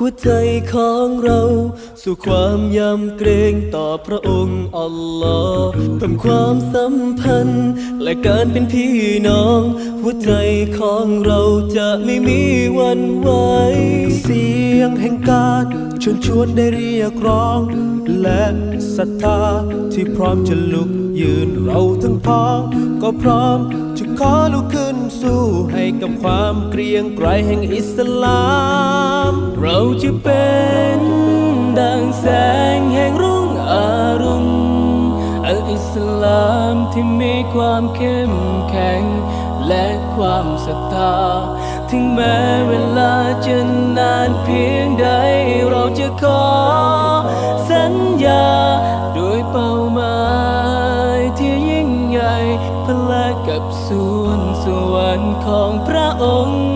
หัวใจของเรา สู่ความยำเกรงต่อพระองค์อัลลอฮ์เพิ่มความสัมพันธ์ และการเป็นพี่น้อง หัวใจของเราจะไม่มีวันไหวเสียงแห่งการชวนชวนได้เรียกร้อง และศรัทธาที่พร้อมจะลุกยืนเราทั้งพ้องก็พร้อมจะขอลุกขึ้นสู้ให้กับความเกรียงไกรแห่งอิสลาม เราจะเป็นดังแสงแห่งรุ่งอรุณอัลอิสลามที่มีความเข้มแข็ง และความศรัทธา ถึงแม้เวลาจะนานเพียงใด เราจะขอสัญญาโดยเป้าหมายที่ยิ่งใหญ่พละกับส่วนสวรรค์ของพระองค์